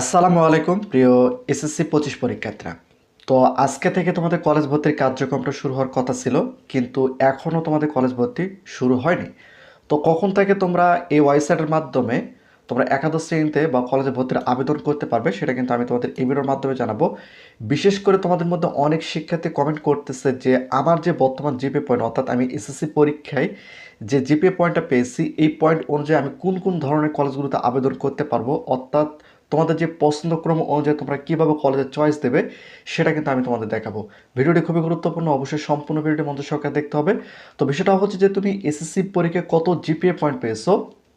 আসসালামু আলাইকুম, প্রিয় এসএসসি পঁচিশ পরীক্ষার্থীরা। তো আজকে থেকে তোমাদের কলেজ ভর্তির কার্যক্রমটা শুরু হওয়ার কথা ছিল, কিন্তু এখনও তোমাদের কলেজ ভর্তি শুরু হয়নি। তো কখন থেকে তোমরা এই ওয়েবসাইটের মাধ্যমে তোমরা একাদশ শ্রেণীতে বা কলেজে ভর্তির আবেদন করতে পারবে, সেটা কিন্তু আমি তোমাদের ভিডিওর মাধ্যমে জানাব। বিশেষ করে তোমাদের মধ্যে অনেক শিক্ষার্থী কমেন্ট করতেছে যে, আমার যে বর্তমান জিপে পয়েন্ট অর্থাৎ আমি এসএসসি পরীক্ষায় যে জিপে পয়েন্টটা পেয়েছি, এই পয়েন্ট অনুযায়ী আমি কোন কোন ধরনের কলেজগুলোতে আবেদন করতে পারব? অর্থাৎ তোমাদের যে পছন্দক্রম অনুযায়ী তোমরা কীভাবে কলেজের চয়েস দেবে, সেটা কিন্তু আমি তোমাদের দেখাবো। ভিডিওটি খুবই গুরুত্বপূর্ণ, অবশ্যই সম্পূর্ণ ভিডিওটি মন্ত্র সরকার দেখতে হবে। তো বিষয়টা হচ্ছে যে, তুমি এসএসসি পরীক্ষায় কত জিপিএ পয়েন্ট পেয়েছ,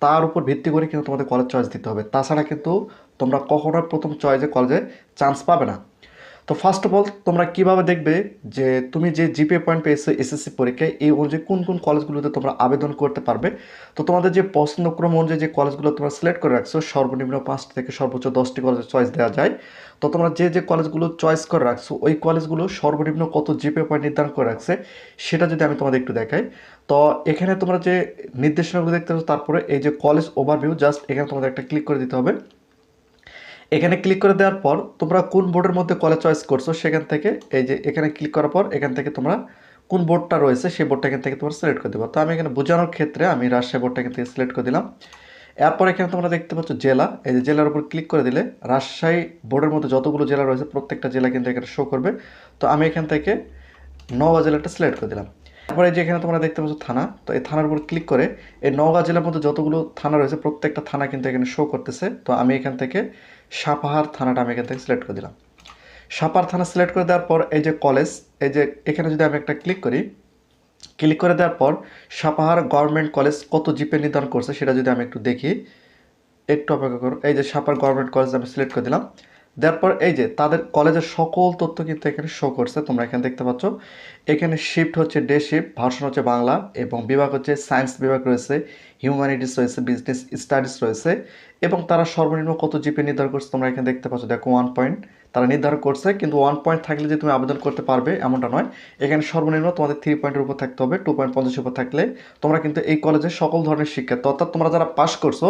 তার উপর ভিত্তি করে কিন্তু তোমাদের কলেজ চয়েস দিতে হবে। তাছাড়া কিন্তু তোমরা কখনো প্রথম চয়েসে কলেজে চান্স পাবে না। তো ফার্স্ট অফ অল তোমরা কীভাবে দেখবে যে তুমি যে জিপিএ পয়েন্ট পেয়েছ এসএসসি পরীক্ষায়, এই অনুযায়ী কোন কোন কলেজগুলোতে তোমরা আবেদন করতে পারবে? তো তোমাদের যে পছন্দক্রম অনুযায়ী যে কলেজগুলো তোমরা সিলেক্ট করে রাখছো, সর্বনিম্ন পাঁচটি থেকে সর্বোচ্চ দশটি কলেজের চয়েস দেওয়া যায়। তো তোমরা যে যে কলেজগুলো চয়েস করে রাখছো, ওই কলেজগুলো সর্বনিম্ন কত জিপিএ পয়েন্ট নির্ধারণ করে রাখছে, সেটা যদি আমি তোমাদের একটু দেখাই। তো এখানে তোমরা যে নির্দেশনাগুলো দেখতে পাচ্ছ, তারপরে এই যে কলেজ ওভারভিউ জাস্ট এখানে তোমাদের একটা ক্লিক করে দিতে হবে। এখানে ক্লিক করে দেওয়ার পর তোমরা কোন বোর্ডের মধ্যে কলেজ চয়েস করছ সেখান থেকে, এই যে এখানে ক্লিক করার পর এখান থেকে তোমরা কোন বোর্ডটা রয়েছে সেই বোর্ডটা এখান থেকে তোমরা সিলেক্ট করে দেবো। তো আমি এখানে বোঝানোর ক্ষেত্রে আমি রাজশাহী বোর্ডটা এখান থেকে সিলেক্ট করে দিলাম। এরপর এখানে তোমরা দেখতে পাচ্ছ জেলা, এই যে জেলার উপর ক্লিক করে দিলে রাজশাহী বোর্ডের মধ্যে যতগুলো জেলা রয়েছে প্রত্যেকটা জেলা কিন্তু এখানে শো করবে। তো আমি এখান থেকে নওগাঁ জেলাটা সিলেক্ট করে দিলাম। তারপরে যে এখানে তোমরা দেখতে পাচ্ছ থানা, তো এই থানার উপর ক্লিক করে এই নওগাঁ জেলার মধ্যে যতগুলো থানা রয়েছে, প্রত্যেকটা থানা কিন্তু এখানে শো করতেছে। তো আমি এখান থেকে সাপাহার থানাটা আমি এখান থেকে সিলেক্ট করে দিলাম। সাপার থানা সিলেক্ট করে দেওয়ার পর এই যে কলেজ এই যে এখানে যদি আমি একটা ক্লিক করি ক্লিক করে দেওয়ার পর সাপাহার গভর্নমেন্ট কলেজ কত জিপে নির্ধারণ করছে সেটা যদি আমি একটু দেখি, একটু অপেক্ষা করো, এই যে সাপার গভর্নমেন্ট কলেজ আমি সিলেক্ট করে দিলাম। দেওয়ার পর এই যে তাদের কলেজের সকল তথ্য কিন্তু এখানে শো করছে, তোমরা এখানে দেখতে পাচ্ছ। এখানে শিফট হচ্ছে ডে শিফট ভার্সন হচ্ছে বাংলা এবং বিভাগ হচ্ছে সায়েন্স বিভাগ রয়েছে হিউম্যানিটিস রয়েছে বিজনেস স্টাডিজ রয়েছে এবং তারা সর্বনিম্ন কত জিপে নির্ধারণ করছে তোমরা এখানে দেখতে পাচ্ছ। দেখো ওয়ান পয়েন্ট তারা নির্ধারণ করছে কিন্তু ওয়ান পয়েন্ট থাকলে যে তুমি আবেদন করতে পারবে এমনটা নয়। এখানে সর্বনিম্ন তোমাদের থ্রি পয়েন্টের উপর থাকতে হবে টু পয়েন্ট পঞ্চাশের উপর থাকলে তোমরা কিন্তু এই কলেজে সকল ধরনের শিক্ষার্থী, অর্থাৎ তোমরা যারা পাস করছ,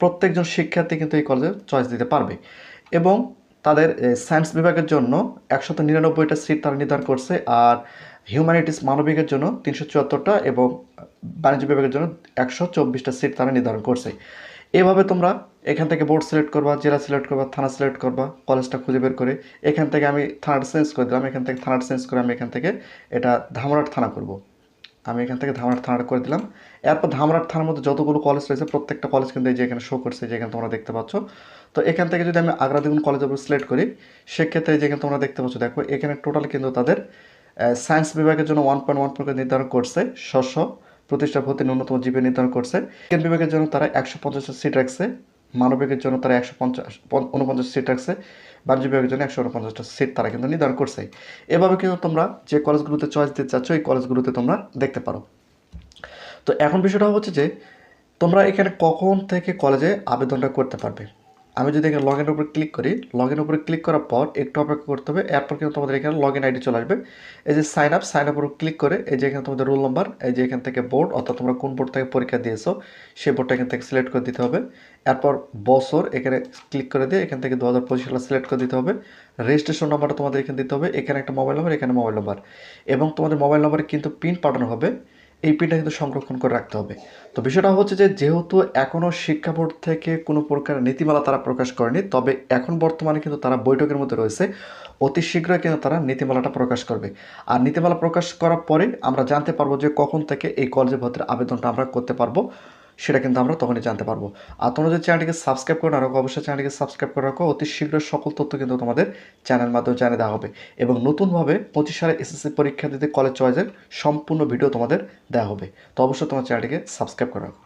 প্রত্যেকজন শিক্ষার্থী কিন্তু এই কলেজে চয়েস দিতে পারবে। এবং তাদের সায়েন্স বিভাগের জন্য একশত নিরানব্বইটা সিট তারা নির্ধারণ করছে আর হিউম্যানিটিস মানবিকের জন্য তিনশো চুয়াত্তরটা এবং বাণিজ্য বিভাগের জন্য একশো চব্বিশটা সিট তারা নির্ধারণ করছে। এভাবে তোমরা এখান থেকে বোর্ড সিলেক্ট করবা, জেলা সিলেক্ট করবা, থানা সিলেক্ট করবা, কলেজটা খুঁজে বের করে এখান থেকে আমি থানাটা চেঞ্জ করে দিলাম, এখান থেকে থানাটা চেঞ্জ করে আমি এখান থেকে এটা ধামরাট থানা করব। আমি এখান থেকে ধামরাট থানাটা করে দিলাম। এরপর ধামরাট থানার মধ্যে যতগুলো কলেজ রয়েছে, প্রত্যেকটা কলেজ কিন্তু এই যে এখানে শো করছে যেখানে তোমরা দেখতে পাচ্ছ। তো এখান থেকে যদি আমি আগ্রা দ্বিগুণ কলেজের উপর সিলেক্ট করি, সেক্ষেত্রে যেখানে তোমরা দেখতে পাচ্ছ, দেখো এখানে টোটাল কিন্তু তাদের সায়েন্স বিভাগের জন্য ওয়ান পয়েন্ট ওয়ান পয়েন্ট নির্ধারণ করছে। শস্য প্রতিষ্ঠা ভর্তি ন্যূনতম জিপে নির্ধারণ করছে। বিজ্ঞান বিভাগের জন্য তারা একশো পঞ্চাশটা সিট রাখছে। মানবিকের জন্য তারা একশো পঞ্চাশ উনপঞ্চাশ সিট রাখছে, বাণিজ্য বিভাগের জন্য একশো উনপঞ্চাশটা সিট তারা কিন্তু নির্ধারণ করছে। এভাবে কিন্তু তোমরা যে কলেজগুলোতে চয়েস দিতে চাচ্ছ এই কলেজগুলোতে তোমরা দেখতে পারো। তো এখন বিষয়টা হচ্ছে যে, তোমরা এখানে কখন থেকে কলেজে আবেদনটা করতে পারবে? আমি যদি এখানে লগ ইনের উপরে ক্লিক করি লগ ইনের উপরে ক্লিক করার পর একটু অপেক্ষা করতে হবে, এরপর কিন্তু তোমাদের এখানে লগ ইন আইডি চলে আসবে। এই যে সাইন আপ সাইন আপ উপর ক্লিক করে এই যে এখানে তোমাদের রোল নাম্বার এই যে এখান থেকে বোর্ড অর্থাৎ তোমরা কোন বোর্ড থেকে পরীক্ষা দিয়েছ, সেই বোর্ডটা এখান থেকে সিলেক্ট করে দিতে হবে। এরপর বছর এখানে ক্লিক করে দিয়ে এখান থেকে দু হাজার পঁচিশ সালে সিলেক্ট করে দিতে হবে। রেজিস্ট্রেশন নাম্বারটা তোমাদের এখানে দিতে হবে। এখানে একটা মোবাইল নাম্বার এখানে মোবাইল নাম্বার এবং তোমাদের মোবাইল নাম্বারে কিন্তু পিন পাঠানো হবে। এই পিনটা কিন্তু সংরক্ষণ করে রাখতে হবে। তো বিষয়টা হচ্ছে যে, যেহেতু এখনও শিক্ষা বোর্ড থেকে কোনো প্রকার নীতিমালা তারা প্রকাশ করেনি, তবে এখন বর্তমানে কিন্তু তারা বৈঠকের মধ্যে রয়েছে। অতি শীঘ্রই কিন্তু তারা নীতিমালাটা প্রকাশ করবে। আর নীতিমালা প্রকাশ করার পরে আমরা জানতে পারব যে কখন থেকে এই কলেজে ভর্তির আবেদনটা আমরা করতে পারব। সেটা কিন্তু আমরা তখনই জানতে পারব। আর তোমরা যদি চ্যানেলটিকে সাবস্ক্রাইব করে না রাখো, অবশ্যই চ্যানেলটিকে সাবস্ক্রাইব করে রাখো। অতি শীঘ্র সকল তথ্য কিন্তু তোমাদের চ্যানেল মাধ্যমে জানিয়ে দেওয়া হবে। এবং নতুনভাবে পঁচিশ সালে এসএসসি পরীক্ষা দিতে কলেজ চয়েসের সম্পূর্ণ ভিডিও তোমাদের দেওয়া হবে। তো অবশ্যই তোমার চ্যানেলটিকে সাবস্ক্রাইব করে রাখো।